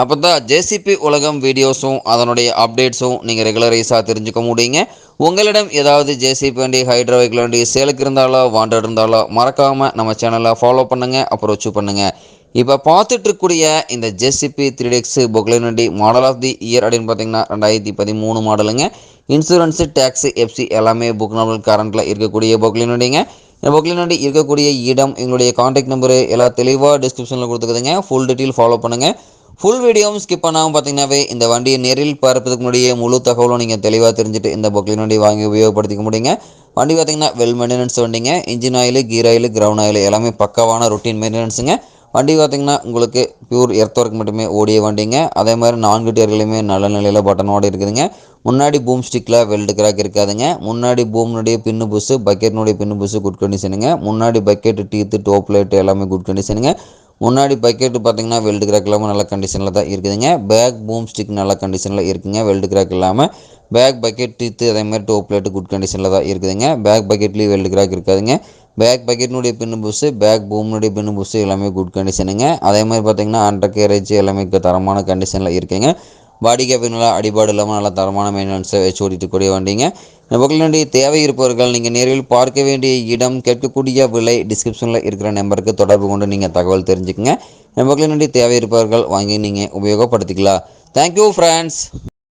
அப்போ தான் ஜேசிபி உலகம் வீடியோஸும் அதனுடைய அப்டேட்ஸும் நீங்கள் ரெகுலரைஸாக தெரிஞ்சுக்க முடியுங்க. உங்களிடம் ஏதாவது ஜேசிபி வண்டி ஹைட்ரோ வெஹிக்கிள் வண்டி சேலுக்கு இருந்தாலோ வாண்டட் இருந்தாலோ மறக்காமல் நம்ம சேனலை ஃபாலோ பண்ணுங்கள் அப்ரோச் பண்ணுங்கள் இப்போ பார்த்துட்டு இருக்கக்கூடிய இந்த ஜேசிபி த்ரீ டெக்ஸ் பொக்லைன் வண்டி மாடல் ஆஃப் தி இயர் அப்படின்னு பார்த்தீங்கன்னா ரெண்டாயிரத்தி பதிமூணு மாடலுங்க இன்சூரன்ஸு டேக்ஸு எஃப்சி எல்லாமே புக் நார்மல் கரண்ட்டில் இருக்கக்கூடிய பொக்லின் வண்டிங்க. இந்த பொக்லின் வண்டி இருக்கக்கூடிய இடம் எங்களுடைய காண்டாக்ட் நம்பரு எல்லாம் தெளிவாக டிஸ்கிரிப்ஷனில் கொடுத்துக்குதுங்க. ஃபுல் டீட்டெயில் ஃபாலோ பண்ணுங்கள் ஃபுல் வீடியோவும் ஸ்கிப் பண்ணாமல் பார்த்தீங்கன்னாவே இந்த வண்டியை நேரில் பார்ப்பதுக்கு முன்னாடியே முழு தகவலும் நீங்கள் தெளிவாக தெரிஞ்சுட்டு இந்த பொக்லின் வண்டி வாங்கி உபயோகப்படுத்திக்க முடியுங்க. வண்டி பார்த்தீங்கன்னா வெல் மெயின்டெனன்ஸ் வண்டிங்க. Engine oil gear oil ground oil எல்லாமே பக்காவான ரொட்டீன் மெயின்டெனன்ஸுங்க வண்டி பார்த்தீங்கன்னா உங்களுக்கு பியூர் எர்த் ஒர்க் மட்டுமே ஓடிய வண்டிங்க. அதே மாதிரி நான்கு டயர்களுமே நல்ல நிலையில் பட்டனோடு இருக்குதுங்க. முன்னாடி பூம் ஸ்டிக்கில் வெல்டு கிராக் இருக்காதுங்க. முன்னாடி பூம்னுடைய பின்னு புஸ்ஸு பக்கெட்னுடைய பின்னு புஸ்ஸு குட் கண்டிஷனுங்க முன்னாடி பக்கெட்டு டீத்து டோப் லைட் எல்லாமே குட் கண்டிஷனுங்க முன்னாடி பக்கெட்டு பார்த்தீங்கன்னா வெல்டு கிராக் இல்லாமல் நல்ல கண்டிஷனில் தான் இருக்குதுங்க. பேக் பூம் ஸ்டிக் நல்ல கண்டிஷனில் இருக்குதுங்க வெல்டு கிராக் இல்லாமல் பேக் பக்கெட் டீத்து அதே மாதிரி டோப் பிளேட்டு குட் கண்டிஷனில் தான் இருக்குதுங்க. பேக் பக்கெட்லேயும் வெல்டு கிராக் இருக்காதுங்க. பேக் பக்கெட்னுடைய பின்னு புஸ்ஸு பேக் பூம்னுடைய பின்னு புஸ்ஸு எல்லாமே குட் கண்டிஷனுங்க அதே மாதிரி பார்த்தீங்கன்னா அண்டர் கேரேஜ் எல்லாமே தரமான கண்டிஷனில் இருக்குங்க. பாடி கேபின்லாம் அடிபாடு இல்லாமல் நல்லா தரமான மெயின்டெனன்ஸை வச்சு ஓட்டிட்டு கூடிய வண்டிங்க. இந்த தேவை இருப்பவர்கள் நீங்கள் நேரில் பார்க்க வேண்டிய இடம் கேட்கக்கூடிய விலை டிஸ்கிரிப்ஷனில் இருக்கிற நம்பருக்கு தொடர்பு கொண்டு நீங்கள் தகவல் தெரிஞ்சுக்கங்க. இந்த தேவை இருப்பவர்கள் வாங்கி நீங்கள் உபயோகப்படுத்திக்கலாம். Thank you friends